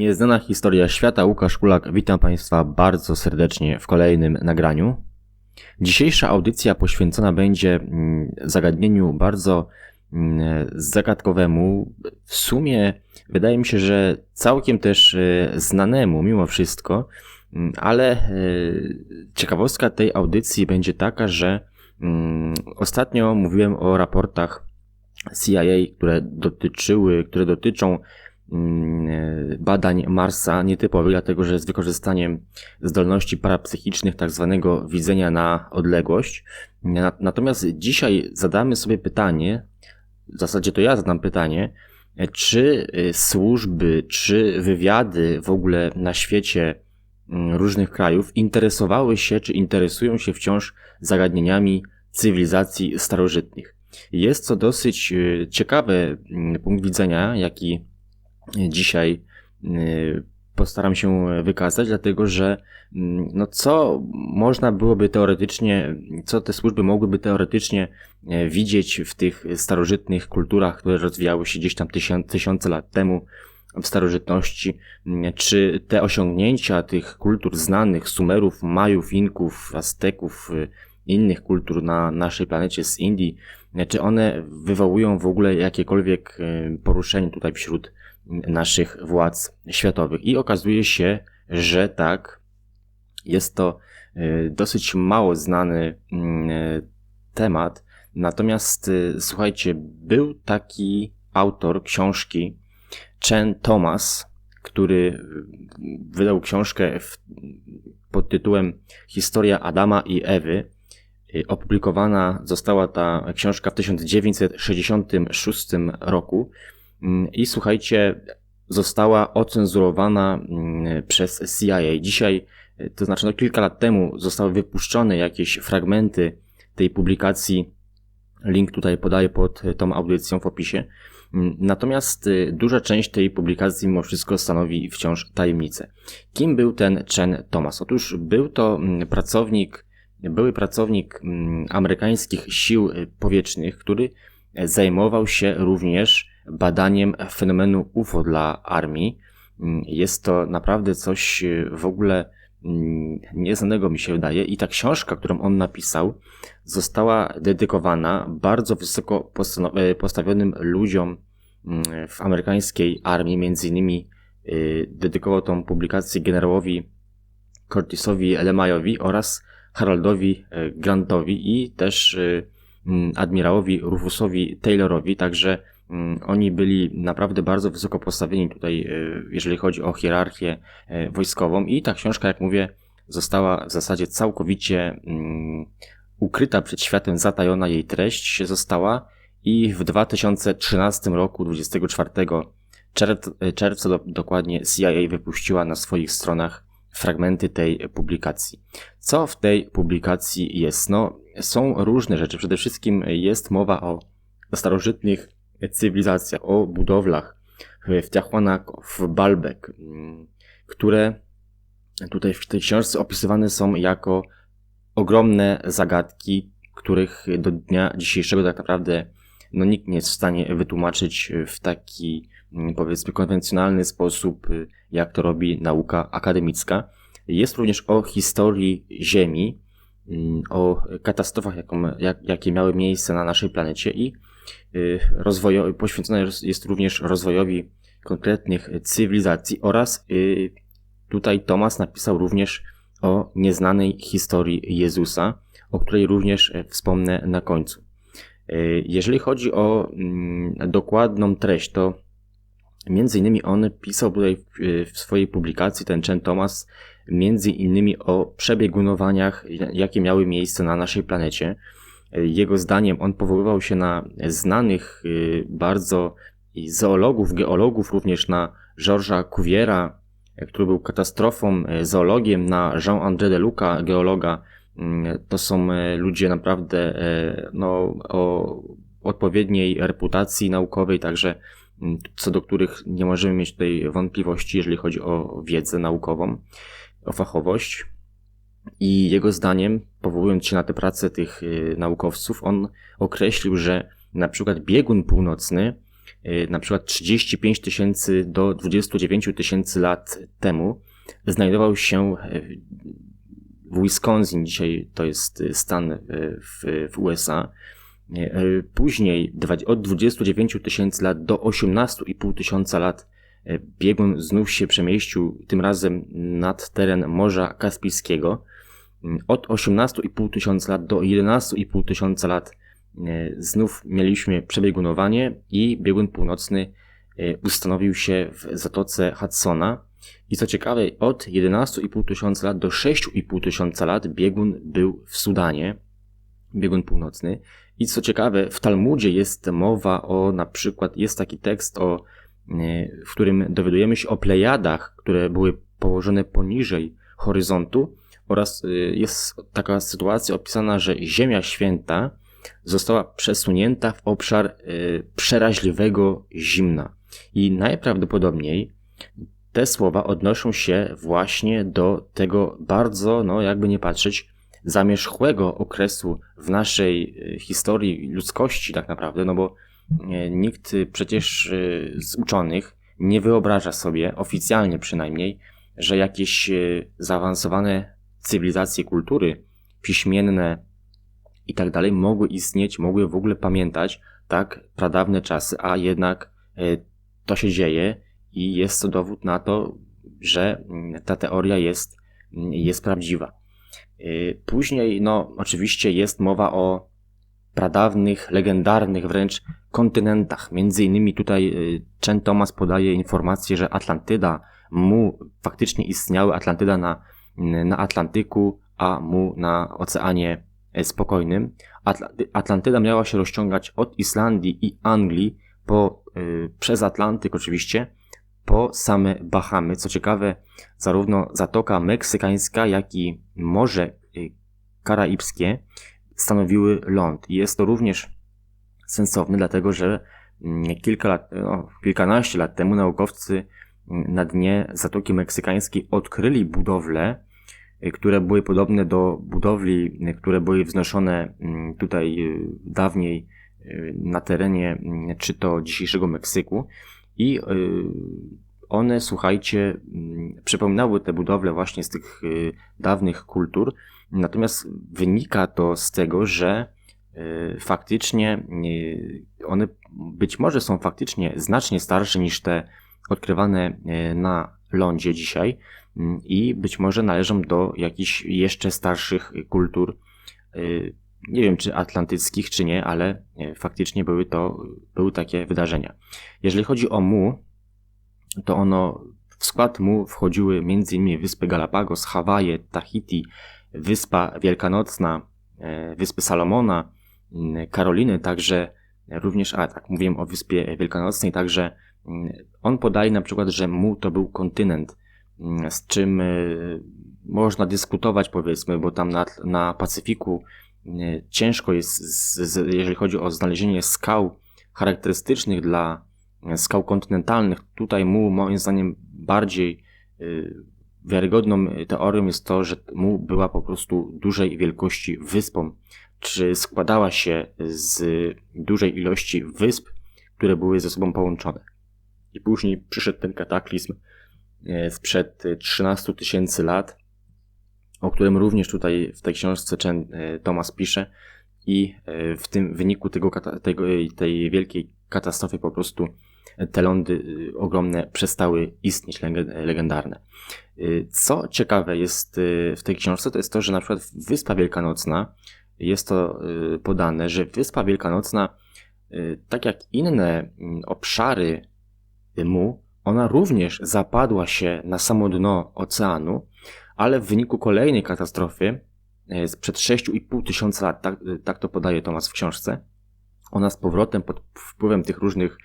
Nieznana historia świata, Łukasz Kulak, witam Państwa bardzo serdecznie w kolejnym nagraniu. Dzisiejsza audycja poświęcona będzie mm, zagadnieniu bardzo mm, zagadkowemu, w sumie wydaje mi się, że całkiem też e, znanemu mimo wszystko, mm, ale e, ciekawostka tej audycji będzie taka, że ostatnio mówiłem o raportach CIA, które dotyczyły, które dotyczą badań Marsa nietypowych, dlatego że z wykorzystaniem zdolności parapsychicznych, tak zwanego widzenia na odległość. Natomiast dzisiaj zadamy sobie pytanie, w zasadzie to ja zadam pytanie, czy y, służby, czy wywiady w ogóle na świecie mm, różnych krajów interesowały się, czy interesują się wciąż zagadnieniami cywilizacji starożytnych. Jest to dosyć ciekawy mm, punkt widzenia, jaki dzisiaj y, postaram się wykazać, dlatego że mm, no co można byłoby teoretycznie, co te służby mogłyby teoretycznie e, widzieć w tych starożytnych kulturach, które rozwijały się gdzieś tam tysiące lat temu w starożytności, mm, czy te osiągnięcia tych kultur znanych, Sumerów, Majów, Inków, Azteków, y, innych kultur na naszej planecie z Indii, czy one wywołują w ogóle jakiekolwiek y, poruszenie tutaj wśród naszych władz światowych. I okazuje się, że tak, jest to y, dosyć mało znany mm, y, temat. Natomiast y, słuchajcie, był taki autor książki, Chen Thomas, który wydał książkę w, pod tytułem Historia Adama i Ewy. Opublikowana została ta książka w 1966 roku. Mm, I słuchajcie, została ocenzurowana mm, przez CIA. Dzisiaj, e, to znaczy no kilka lat temu, zostały wypuszczone jakieś fragmenty tej publikacji. Link tutaj podaję pod tą audycją w opisie. Mm, natomiast e, duża część tej publikacji mimo wszystko stanowi wciąż tajemnicę. Kim był ten Chen Thomas? Otóż był to pracownik, były pracownik amerykańskich sił powietrznych, który zajmował się również badaniem fenomenu UFO dla armii. Mm, jest to naprawdę coś y, w ogóle mm, nieznanego mi się wydaje. I ta książka, którą on napisał, została dedykowana bardzo wysoko e, postawionym ludziom mm, w amerykańskiej armii, między innymi y, dedykował tą publikację generałowi Curtisowi Lemajowi oraz Haroldowi e, Grantowi i też y, admirałowi Rufusowi Taylorowi, także oni byli naprawdę bardzo wysoko postawieni tutaj, e, jeżeli chodzi o hierarchię e, wojskową, i ta książka, jak mówię, została w zasadzie całkowicie mm, ukryta przed światem, zatajona jej treść została i w 2013 roku, 24 czerwca, czerwca dokładnie CIA wypuściła na swoich stronach fragmenty tej publikacji. Co w tej publikacji jest? No, są różne rzeczy. Przede wszystkim jest mowa o starożytnych cywilizacja, o budowlach w Tiahuanac, w Balbek, mm, które tutaj w tej książce opisywane są jako ogromne zagadki, których do dnia dzisiejszego tak naprawdę no, nikt nie jest w stanie wytłumaczyć w taki mm, powiedzmy konwencjonalny sposób, jak to robi nauka akademicka. Jest również o historii Ziemi, mm, o katastrofach, jaką, jak, jakie miały miejsce na naszej planecie i Y, rozwojowi, poświęcona jest również rozwojowi konkretnych cywilizacji oraz y, tutaj Tomas napisał również o nieznanej historii Jezusa, o której również e, wspomnę na końcu. Y, jeżeli chodzi o mm, dokładną treść, to między innymi on pisał tutaj w swojej publikacji, ten Chen Thomas, między innymi o przebiegunowaniach, jakie miały miejsce na naszej planecie. Jego zdaniem on powoływał się na znanych y, bardzo zoologów, geologów, również na Georgesa Cuviera, który był katastrofą, y, zoologiem, na Jean-André de Luca, geologa. Mm, to są y, ludzie naprawdę no, o odpowiedniej reputacji naukowej, także mm, co do których nie możemy mieć tutaj wątpliwości, jeżeli chodzi o wiedzę naukową, o fachowość. I jego zdaniem, powołując się na tę pracę tych y, naukowców, on określił, że na przykład biegun północny na przykład 35 tysięcy do 29 tysięcy lat temu znajdował się w Wisconsin, dzisiaj to jest stan w, w USA. Później od 29 tysięcy lat do 18,5 tysiąca lat biegun znów się przemieścił, tym razem nad teren Morza Kaspijskiego. Od 18,5 tysiąca lat do 11,5 tysiąca lat znów mieliśmy przebiegunowanie i biegun północny e, ustanowił się w Zatoce Hudsona. I co ciekawe, od 11,5 tysiąca lat do 6,5 tysiąca lat biegun był w Sudanie, biegun północny. I co ciekawe, w Talmudzie jest mowa o, na przykład, jest taki tekst, o, e, w którym dowiadujemy się o plejadach, które były położone poniżej horyzontu, oraz y, jest taka sytuacja opisana, że Ziemia Święta została przesunięta w obszar y, przeraźliwego zimna. I najprawdopodobniej te słowa odnoszą się właśnie do tego bardzo, no jakby nie patrzeć, zamierzchłego okresu w naszej y, historii ludzkości tak naprawdę, no bo nikt przecież z uczonych nie wyobraża sobie, oficjalnie przynajmniej, że jakieś zaawansowane cywilizacje, kultury piśmienne i tak dalej mogły istnieć, mogły w ogóle pamiętać tak pradawne czasy, a jednak e, to się dzieje i jest to dowód na to, że mm, ta teoria jest, mm, jest prawdziwa. E, później, no, oczywiście jest mowa o pradawnych, legendarnych wręcz kontynentach. Między innymi tutaj e, Chen Thomas podaje informację, że Atlantyda, mu faktycznie istniały, Atlantyda na na Atlantyku, a mu na Oceanie Spokojnym. Atlantyda miała się rozciągać od Islandii i Anglii po, y, przez Atlantyk oczywiście, po same Bahamy. Co ciekawe, zarówno Zatoka Meksykańska, jak i Morze y, Karaibskie stanowiły ląd. I jest to również sensowne, dlatego że mm, kilka lat, no, kilkanaście lat temu naukowcy mm, na dnie Zatoki Meksykańskiej odkryli budowle, które były podobne do budowli, które były wznoszone mm, tutaj y, dawniej y, na terenie czy to dzisiejszego Meksyku. I y, one, słuchajcie, przypominały te budowle właśnie z tych dawnych kultur, natomiast wynika to z tego, że faktycznie one być może są faktycznie znacznie starsze niż te odkrywane na lądzie dzisiaj, Mm, i być może należą do jakichś jeszcze starszych kultur. Y, nie wiem, czy atlantyckich, czy nie, ale e, faktycznie były to, były takie wydarzenia. Jeżeli chodzi o Mu, to ono, w skład Mu wchodziły m.in. wyspy Galapagos, Hawaje, Tahiti, Wyspa Wielkanocna, e, Wyspy Salomona, mm, Karoliny, także również, a tak, mówiłem o Wyspie Wielkanocnej, także on podaje na przykład, że Mu to był kontynent, Mm, z czym y, można dyskutować, powiedzmy, bo tam na, na Pacyfiku y, ciężko jest, jeżeli chodzi o znalezienie skał charakterystycznych dla y, skał kontynentalnych. Tutaj mu, moim zdaniem, bardziej wiarygodną teorią jest to, że mu była po prostu dużej wielkości wyspą, czy składała się z dużej ilości wysp, które były ze sobą połączone. I później przyszedł ten kataklizm E, sprzed 13 tysięcy lat, o którym również tutaj w tej książce e, Thomas pisze i e, w tym wyniku tego, tego, tej wielkiej katastrofy po prostu te lądy ogromne przestały istnieć, legendarne. Co ciekawe jest w tej książce, to jest to, że na przykład Wyspa Wielkanocna, jest to podane, że Wyspa Wielkanocna, tak jak inne obszary mu, ona również zapadła się na samo dno oceanu, ale w wyniku kolejnej katastrofy e, sprzed 6,5 tysiąca lat, tak, tak to podaje Tomas w książce, ona z powrotem pod wpływem tych różnych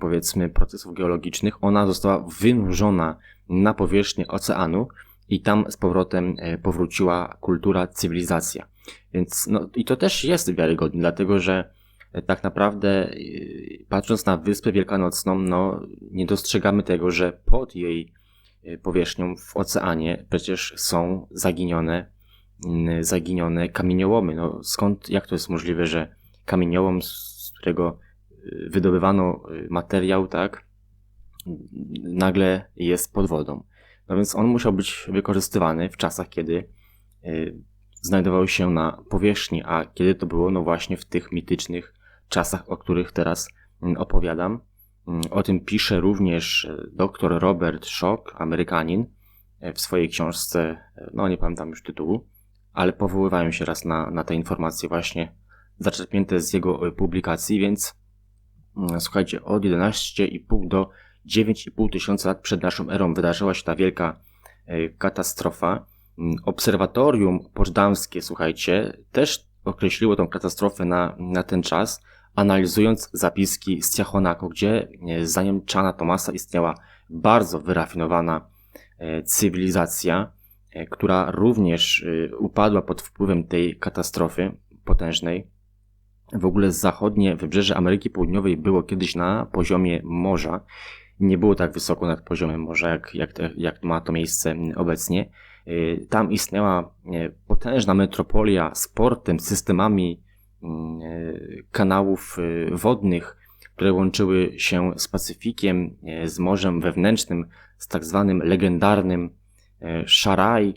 powiedzmy procesów geologicznych, ona została wynurzona na powierzchnię oceanu i tam z powrotem e, powróciła kultura, cywilizacja. Więc no, i to też jest wiarygodne, dlatego że tak naprawdę y, patrząc na Wyspę Wielkanocną, no, nie dostrzegamy tego, że pod jej y, powierzchnią w oceanie przecież są zaginione, zaginione kamieniołomy. No, skąd, jak to jest możliwe, że kamieniołom, z którego wydobywano materiał, tak, nagle jest pod wodą. No więc on musiał być wykorzystywany w czasach, kiedy znajdował się na powierzchni, a kiedy to było? No właśnie w tych mitycznych czasach, o których teraz mm, opowiadam. Mm, o tym pisze również e, dr Robert Schock, Amerykanin, e, w swojej książce, e, no nie pamiętam już tytułu, ale powoływają się raz na, na te informacje właśnie zaczerpnięte z jego publikacji, więc mm, słuchajcie, od 11,5 do 9,5 tysiąca lat przed naszą erą wydarzyła się ta wielka katastrofa. Obserwatorium poczdamskie, słuchajcie, też określiło tą katastrofę na, na ten czas, analizując zapiski z Tiachonako, gdzie e, zdaniem Chana Tomasa istniała bardzo wyrafinowana e, cywilizacja, e, która również upadła pod wpływem tej katastrofy potężnej. W ogóle zachodnie wybrzeże Ameryki Południowej było kiedyś na poziomie morza. Nie było tak wysoko nad poziomem morza, jak, jak, jak ma to miejsce obecnie. Tam istniała potężna metropolia z portem, systemami kanałów e, wodnych, które łączyły się z Pacyfikiem, e, z Morzem Wewnętrznym, z tak zwanym legendarnym Szaraj.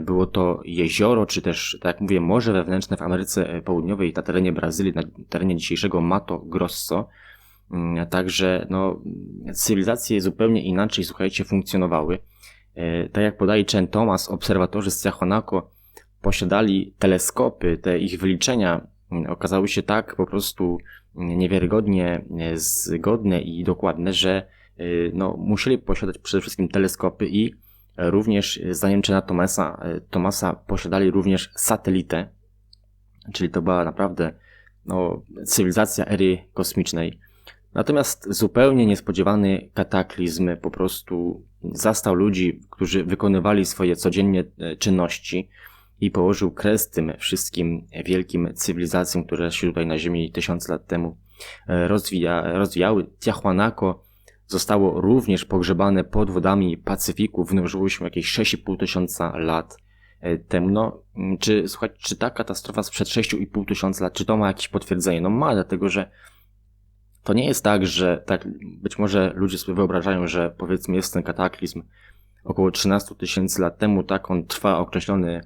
Było to jezioro, czy też, tak jak mówię, Morze Wewnętrzne w Ameryce Południowej, na terenie Brazylii, na terenie dzisiejszego Mato Grosso. Mm, także no, cywilizacje zupełnie inaczej, słuchajcie, funkcjonowały. Tak jak podaje Chen Thomas, obserwatorzy z Tiahuanaco posiadali teleskopy, te ich wyliczenia okazały się tak po prostu niewiarygodnie zgodne i dokładne, że y, no, musieli posiadać przede wszystkim teleskopy i również zdaniem Chena Thomasa, Thomasa posiadali również satelitę, czyli to była naprawdę no, cywilizacja ery kosmicznej. Natomiast zupełnie niespodziewany kataklizm po prostu zastał ludzi, którzy wykonywali swoje codziennie e, czynności, i położył kres tym wszystkim wielkim cywilizacjom, które się tutaj na Ziemi tysiące lat temu e, rozwija, rozwijały. Tiahuanaco zostało również pogrzebane pod wodami Pacyfiku, wynurzyło się jakieś 6,5 tysiąca lat e, temu. No, czy, słuchaj, czy ta katastrofa sprzed 6,5 tysiąca lat, czy to ma jakieś potwierdzenie? No ma, dlatego że to nie jest tak, że tak, być może ludzie sobie wyobrażają, że powiedzmy jest ten kataklizm około 13 tysięcy lat temu, tak on trwa określony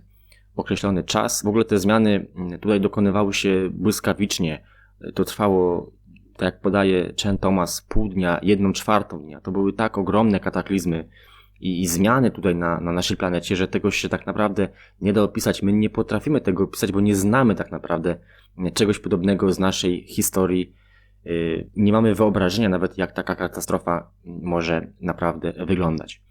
określony czas. W ogóle te zmiany mm, tutaj dokonywały się błyskawicznie. To trwało, tak jak podaje Chen Thomas, pół dnia, jedną czwartą dnia. To były tak ogromne kataklizmy i, i zmiany tutaj na, na naszej planecie, że tego się tak naprawdę nie da opisać. My nie potrafimy tego opisać, bo nie znamy tak naprawdę czegoś podobnego z naszej historii. Y, nie mamy wyobrażenia nawet, jak taka katastrofa może naprawdę wyglądać.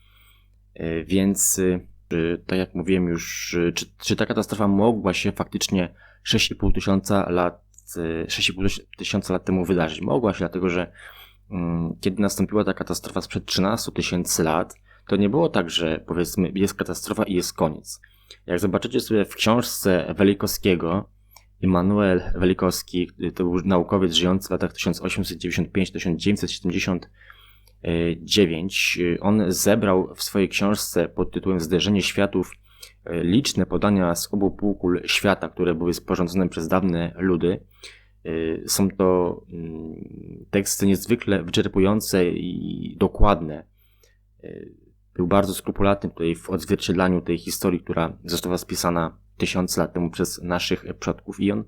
Y, więc y, czy, tak jak mówiłem już, czy, czy ta katastrofa mogła się faktycznie 6,5 tysiąca lat, 6,5 tysiąca lat temu wydarzyć? Mogła się, dlatego że um, kiedy nastąpiła ta katastrofa sprzed 13 tysięcy lat, to nie było tak, że powiedzmy jest katastrofa i jest koniec. Jak zobaczycie sobie w książce Welikowskiego, Immanuel Welikowski, to był naukowiec żyjący w latach 1895-1970, 9. On zebrał w swojej książce pod tytułem Zderzenie światów e, liczne podania z obu półkul świata, które były sporządzone przez dawne ludy. E, są to mm, teksty niezwykle wyczerpujące i dokładne. E, był bardzo skrupulatny tutaj w odzwierciedlaniu tej historii, która została spisana tysiące lat temu przez naszych przodków i on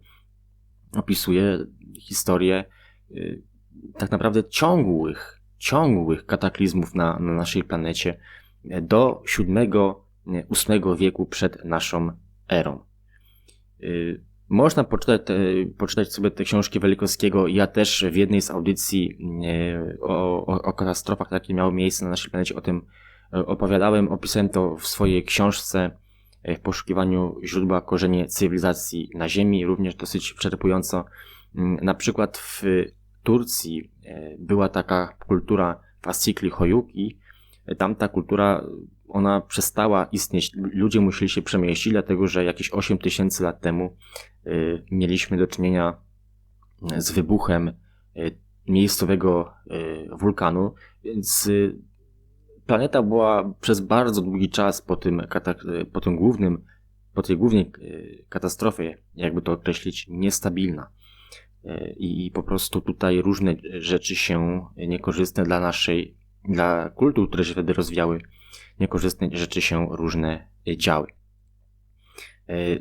opisuje historię tak naprawdę ciągłych ciągłych kataklizmów na, na naszej planecie do VII-VIII wieku przed naszą erą. Y, można poczytać, poczytać sobie te książki Welikowskiego. Ja też w jednej z audycji y, o, o, o katastrofach, jakie miały miejsce na naszej planecie, o tym y, opowiadałem. Opisałem to w swojej książce w poszukiwaniu źródła korzenie cywilizacji na Ziemi, również dosyć wyczerpująco. Na przykład w Turcji była taka kultura fasikli hojuk i tamta kultura, ona przestała istnieć. Ludzie musieli się przemieścić, dlatego że jakieś 8 tysięcy lat temu e, mieliśmy do czynienia z wybuchem e, miejscowego wulkanu, więc planeta była przez bardzo długi czas po tym, po tym głównym, po tej głównej katastrofie, jakby to określić, niestabilna. E, i po prostu tutaj różne rzeczy się niekorzystne dla naszej, dla kultur, które się wtedy rozwijały, niekorzystne rzeczy się różne działy.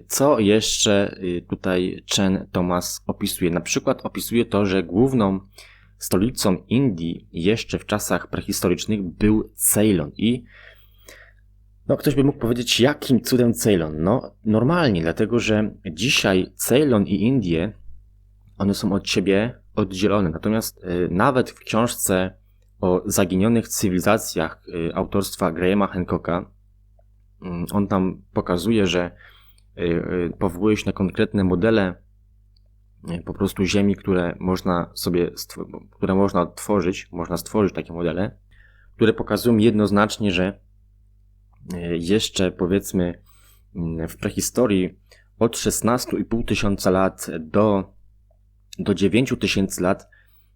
Co jeszcze tutaj Chen Thomas opisuje? Na przykład opisuje to, że główną stolicą Indii jeszcze w czasach prehistorycznych był Ceylon i no, ktoś by mógł powiedzieć, jakim cudem Ceylon? No, normalnie, dlatego że dzisiaj Ceylon i Indie, one są od siebie oddzielone. Natomiast y, nawet w książce o zaginionych cywilizacjach y, autorstwa Grahama Hancocka, y, on tam pokazuje, że y, powołuje się na konkretne modele po prostu ziemi, które można sobie, które można odtworzyć, można stworzyć takie modele, które pokazują jednoznacznie, że E, jeszcze powiedzmy mm, w prehistorii od 16,5 tysiąca lat do, do 9 tysięcy lat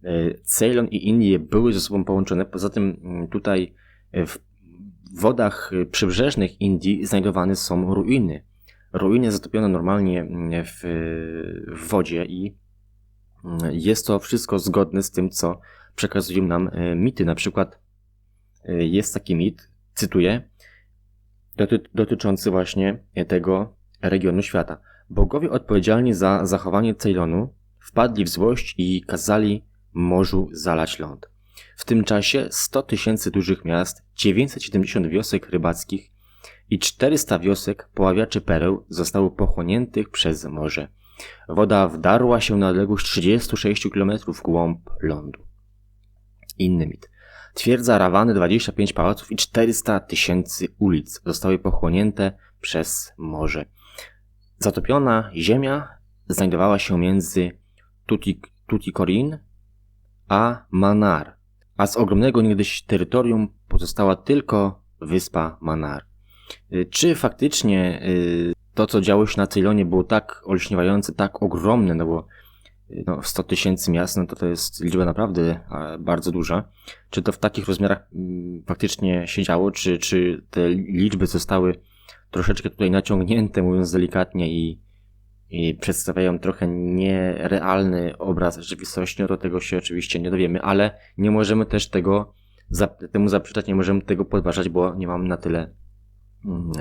e, Ceylon i Indie były ze sobą połączone. Poza tym mm, tutaj e, w wodach przybrzeżnych Indii znajdowane są ruiny. Ruiny zatopione normalnie mm, w, w wodzie i jest to wszystko zgodne z tym, co przekazują nam mity. Na przykład jest taki mit, cytuję, doty dotyczący właśnie tego regionu świata. Bogowie odpowiedzialni za zachowanie Ceylonu wpadli w złość i kazali morzu zalać ląd. W tym czasie 100 tysięcy dużych miast, 970 wiosek rybackich i 400 wiosek poławiaczy pereł zostało pochłoniętych przez morze. Woda wdarła się na odległość 36 km w głąb lądu. Inny mit. Twierdza Rawany 25 pałaców i 400 tysięcy ulic zostały pochłonięte przez morze. Zatopiona ziemia znajdowała się między Tuticorin a Manar, a z ogromnego niegdyś terytorium pozostała tylko wyspa Manar. Y, czy faktycznie y, to, co działo się na Ceylonie było tak olśniewające, tak ogromne, no bo no, 100 tysięcy miast, no to to jest liczba naprawdę bardzo duża. Czy to w takich rozmiarach mm, faktycznie się działo, czy, czy te liczby zostały troszeczkę tutaj naciągnięte, mówiąc delikatnie, i, i przedstawiają trochę nierealny obraz rzeczywistości, no to tego się oczywiście nie dowiemy, ale nie możemy też tego temu zaprzeczać, nie możemy tego podważać, bo nie mam na tyle, mm,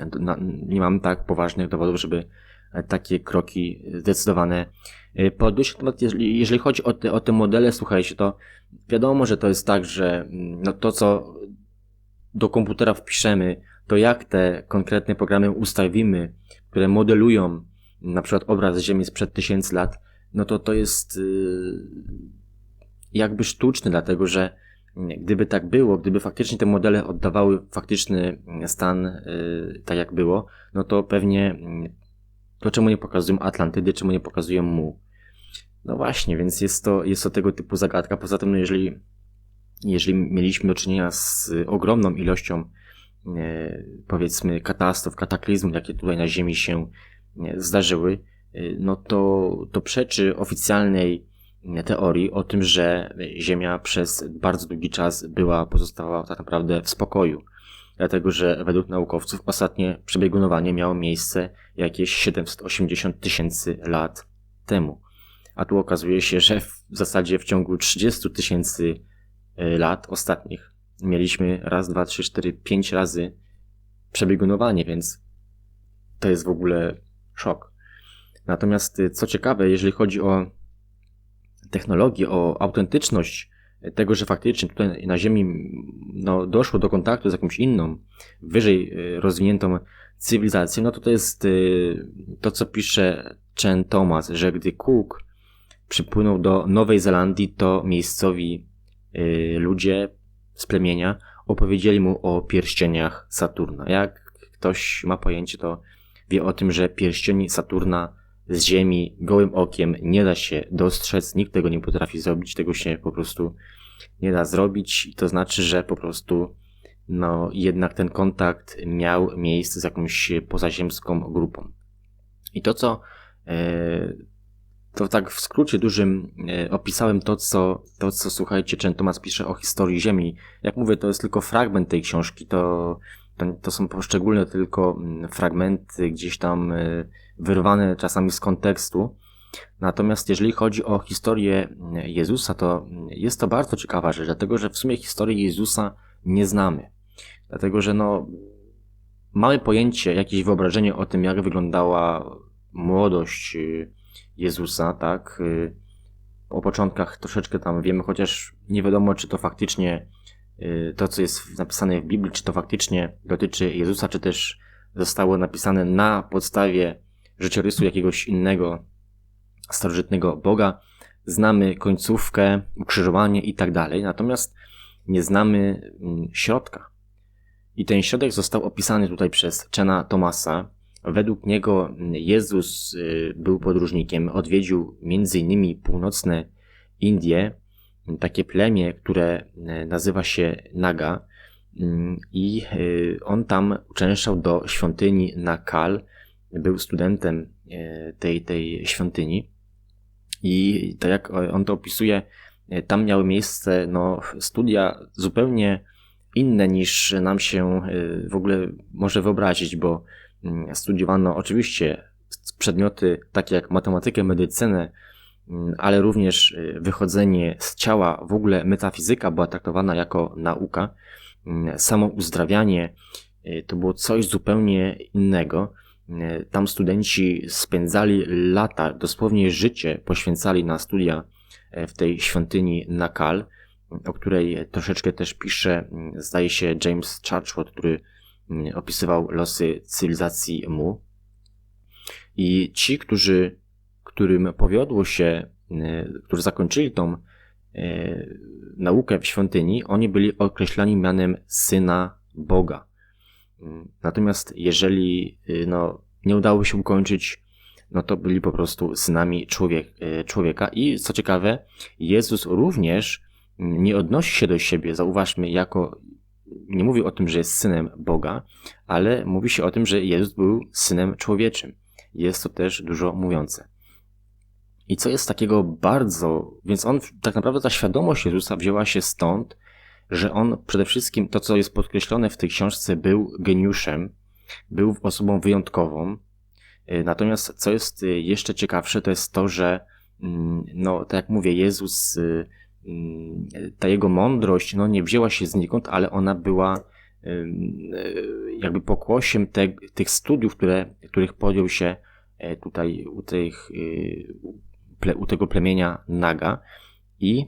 nie mam tak poważnych dowodów, żeby takie kroki zdecydowane e, podjąć. Jeżeli chodzi o te, o te modele, słuchajcie, to wiadomo, że to jest tak, że mm, no to, co do komputera wpiszemy, to jak te konkretne programy ustawimy, które modelują na przykład obraz Ziemi sprzed tysięcy lat, no to to jest y, jakby sztuczne, dlatego że gdyby tak było, gdyby faktycznie te modele oddawały faktyczny stan y, tak jak było, no to pewnie mm, to czemu nie pokazują Atlantydy, czemu nie pokazują mu? No właśnie, więc jest to, jest to tego typu zagadka. Poza tym, no jeżeli, jeżeli mieliśmy do czynienia z ogromną ilością powiedzmy katastrof, kataklizmów, jakie tutaj na Ziemi się zdarzyły, e, no to, to przeczy oficjalnej teorii o tym, że Ziemia przez bardzo długi czas była, pozostała tak naprawdę w spokoju dlatego że według naukowców ostatnie przebiegunowanie miało miejsce jakieś 780 tysięcy lat temu. A tu okazuje się, że w zasadzie w ciągu 30 tysięcy e, lat ostatnich mieliśmy raz, dwa, trzy, cztery, pięć razy przebiegunowanie, więc to jest w ogóle szok. Natomiast e, co ciekawe, jeżeli chodzi o technologię, o autentyczność tego, że faktycznie tutaj na Ziemi no, doszło do kontaktu z jakąś inną, wyżej y, rozwiniętą cywilizacją, no to to jest y, to, co pisze Chen Thomas, że gdy Cook przypłynął do Nowej Zelandii, to miejscowi y, ludzie z plemienia opowiedzieli mu o pierścieniach Saturna. Jak ktoś ma pojęcie, to wie o tym, że pierścieni Saturna z Ziemi gołym okiem nie da się dostrzec, nikt tego nie potrafi zrobić, tego się po prostu nie da zrobić i to znaczy, że po prostu no jednak ten kontakt miał miejsce z jakąś pozaziemską grupą. I to co e, to tak w skrócie dużym e, opisałem to, co, to, co słuchajcie, Chen pisze o historii Ziemi. Jak mówię, to jest tylko fragment tej książki, to, to, są poszczególne tylko mm, fragmenty gdzieś tam e, wyrwane czasami z kontekstu. Natomiast jeżeli chodzi o historię Jezusa, to jest to bardzo ciekawa rzecz, dlatego że w sumie historii Jezusa nie znamy. Dlatego, że no, mamy pojęcie, jakieś wyobrażenie o tym, jak wyglądała młodość y, Jezusa, tak? Y, o początkach troszeczkę tam wiemy, chociaż nie wiadomo, czy to faktycznie y, to, co jest napisane w Biblii, czy to faktycznie dotyczy Jezusa, czy też zostało napisane na podstawie życiorysu jakiegoś innego starożytnego Boga. Znamy końcówkę, ukrzyżowanie i tak dalej, natomiast nie znamy mm, środka. I ten środek został opisany tutaj przez Chena Thomasa. Według niego Jezus y, był podróżnikiem, odwiedził m.in. północne Indie, takie plemię, które y, nazywa się Naga mm, i y, on tam uczęszczał do świątyni Nakal, był studentem tej, tej świątyni. I tak jak on to opisuje, tam miały miejsce no, studia zupełnie inne niż nam się w ogóle może wyobrazić, bo mm, studiowano oczywiście przedmioty takie jak matematykę, medycynę, ale również y, wychodzenie z ciała, w ogóle metafizyka była traktowana jako nauka. Mm, samo uzdrawianie y, to było coś zupełnie innego. Tam studenci spędzali lata, dosłownie życie poświęcali na studia w tej świątyni Nakal o której troszeczkę też pisze, mm, zdaje się, James Churchward, który mm, opisywał losy cywilizacji Mu. I ci, którzy, którym powiodło się, mm, którzy zakończyli tą e, naukę w świątyni, oni byli określani mianem syna Boga. Natomiast jeżeli y, no, nie udało się ukończyć, no to byli po prostu synami człowiek, człowieka. I co ciekawe, Jezus również nie odnosi się do siebie, zauważmy, jako nie mówi o tym, że jest synem Boga, ale mówi się o tym, że Jezus był synem człowieczym. Jest to też dużo mówiące. I co jest takiego bardzo, więc on, tak naprawdę ta świadomość Jezusa wzięła się stąd, że on przede wszystkim, to co jest podkreślone w tej książce, był geniuszem, był osobą wyjątkową. Natomiast co jest jeszcze ciekawsze, to jest to, że, mm, no, tak jak mówię, Jezus Mm, ta jego mądrość no, nie wzięła się znikąd, ale ona była jakby pokłosiem te, tych studiów, które, których podjął się e, tutaj u, tych, u tego plemienia Naga. I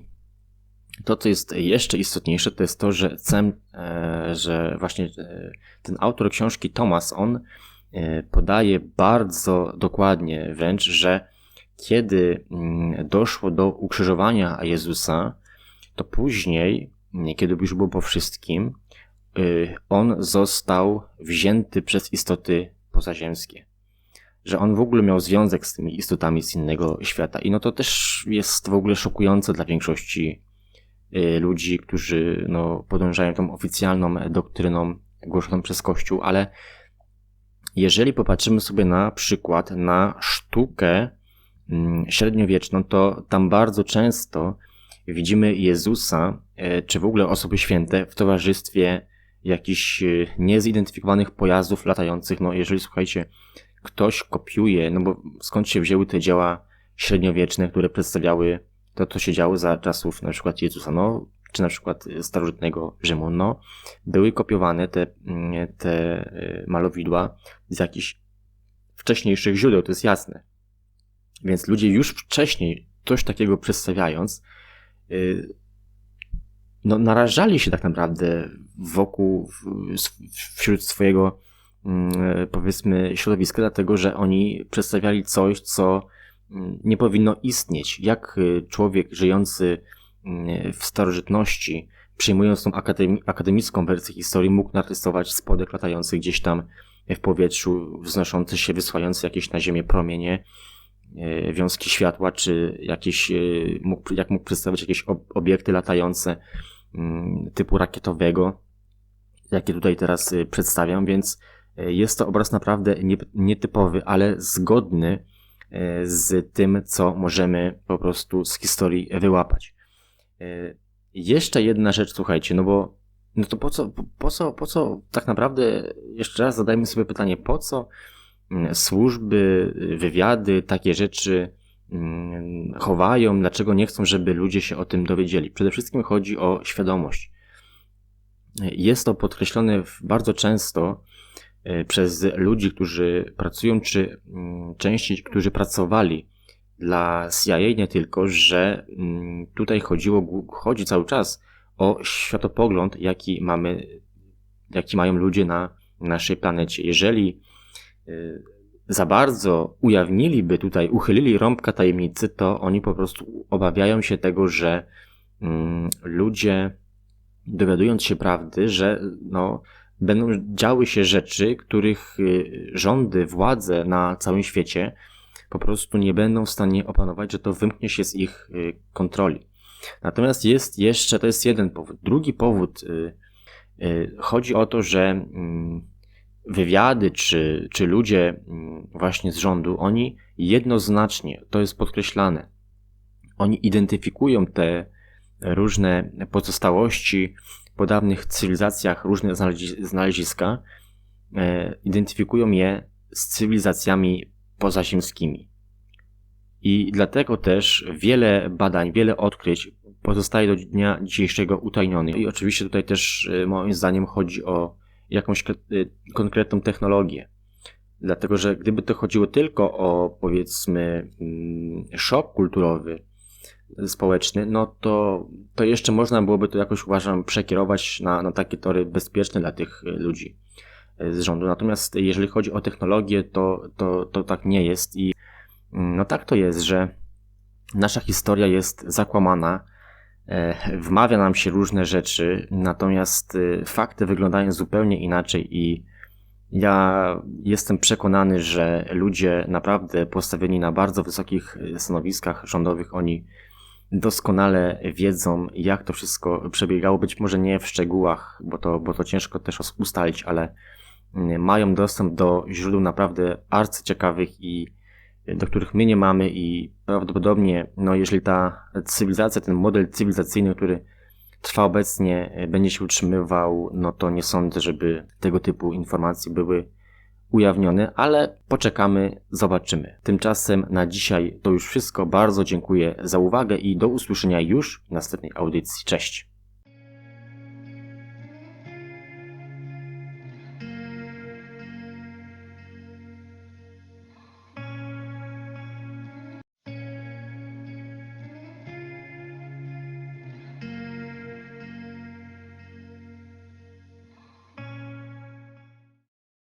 to, co jest jeszcze istotniejsze, to jest to, że, cem, że właśnie ten autor książki Thomas, on podaje bardzo dokładnie wręcz, że kiedy mm, doszło do ukrzyżowania Jezusa, to później, kiedy już było po wszystkim, on został wzięty przez istoty pozaziemskie. Że on w ogóle miał związek z tymi istotami z innego świata. I no to też jest w ogóle szokujące dla większości y, ludzi, którzy no, podążają tą oficjalną doktryną głoszoną przez Kościół, ale jeżeli popatrzymy sobie na przykład na sztukę Mm, średniowieczną, to tam bardzo często widzimy Jezusa, e, czy w ogóle osoby święte w towarzystwie jakichś e, niezidentyfikowanych pojazdów latających. No jeżeli słuchajcie, ktoś kopiuje, no bo skąd się wzięły te dzieła średniowieczne, które przedstawiały to, co się działo za czasów na przykład Jezusa, no, czy na przykład starożytnego Rzymu, no, były kopiowane te, mm, te e, malowidła z jakichś wcześniejszych źródeł, to jest jasne. Więc ludzie już wcześniej coś takiego przedstawiając, y, no, narażali się tak naprawdę wokół, wśród swojego, powiedzmy, środowiska, dlatego że oni przedstawiali coś, co mm, nie powinno istnieć. Jak y, człowiek żyjący mm, w starożytności, przyjmując tą akademi akademicką wersję historii, mógł narysować spodek latający gdzieś tam w powietrzu, wznoszący się, wysyłający jakieś na ziemię promienie, E, wiązki światła, czy jakieś, e, jak mógł przedstawiać jakieś obiekty latające mm, typu rakietowego, jakie tutaj teraz e, przedstawiam, więc jest to obraz naprawdę nietypowy, ale zgodny z tym, co możemy po prostu z historii wyłapać. Jeszcze jedna rzecz, słuchajcie, no bo no to po co, po co, po co tak naprawdę, jeszcze raz zadajmy sobie pytanie, po co służby, wywiady, takie rzeczy mm, chowają, dlaczego nie chcą, żeby ludzie się o tym dowiedzieli. Przede wszystkim chodzi o świadomość. Jest to podkreślone bardzo często e, przez ludzi, którzy pracują, czy mm, częściej, którzy pracowali dla CIA nie tylko, że mm, tutaj chodziło, chodzi cały czas o światopogląd, jaki mamy, jaki mają ludzie na naszej planecie. Jeżeli y, za bardzo ujawniliby tutaj, uchylili rąbka tajemnicy, to oni po prostu obawiają się tego, że mm, ludzie dowiadując się prawdy, że no, będą działy się rzeczy, których y, rządy, władze na całym świecie po prostu nie będą w stanie opanować, że to wymknie się z ich y, kontroli. Natomiast jest jeszcze, to jest jeden powód. Drugi powód, y, chodzi o to, że mm, wywiady czy, czy ludzie mm, właśnie z rządu, oni jednoznacznie, to jest podkreślane, oni identyfikują te różne pozostałości po dawnych cywilizacjach, różne znalezi- znaleziska, e, identyfikują je z cywilizacjami pozaziemskimi. I dlatego też wiele badań, wiele odkryć pozostaje do dnia dzisiejszego utajnionych. I oczywiście tutaj też e, moim zdaniem chodzi o jakąś e, konkretną technologię. Dlatego, że gdyby to chodziło tylko o powiedzmy mm, szok kulturowy, społeczny, no to, to jeszcze można byłoby to jakoś uważam przekierować na, na takie tory bezpieczne dla tych e, ludzi e, z rządu. Natomiast jeżeli chodzi o technologię, to, to, to tak nie jest i mm, no tak to jest, że nasza historia jest zakłamana, e, wmawia nam się różne rzeczy, natomiast e, fakty wyglądają zupełnie inaczej i ja jestem przekonany, że ludzie naprawdę postawieni na bardzo wysokich stanowiskach rządowych, oni doskonale wiedzą, jak to wszystko przebiegało. Być może nie w szczegółach, bo to, bo to ciężko też ustalić, ale mm, mają dostęp do źródeł naprawdę arcyciekawych i do których my nie mamy i prawdopodobnie, no jeżeli ta cywilizacja, ten model cywilizacyjny, który trwa obecnie, e, będzie się utrzymywał, no to nie sądzę, żeby tego typu informacje były ujawnione, ale poczekamy, zobaczymy. Tymczasem na dzisiaj to już wszystko. Bardzo dziękuję za uwagę i do usłyszenia już w następnej audycji. Cześć.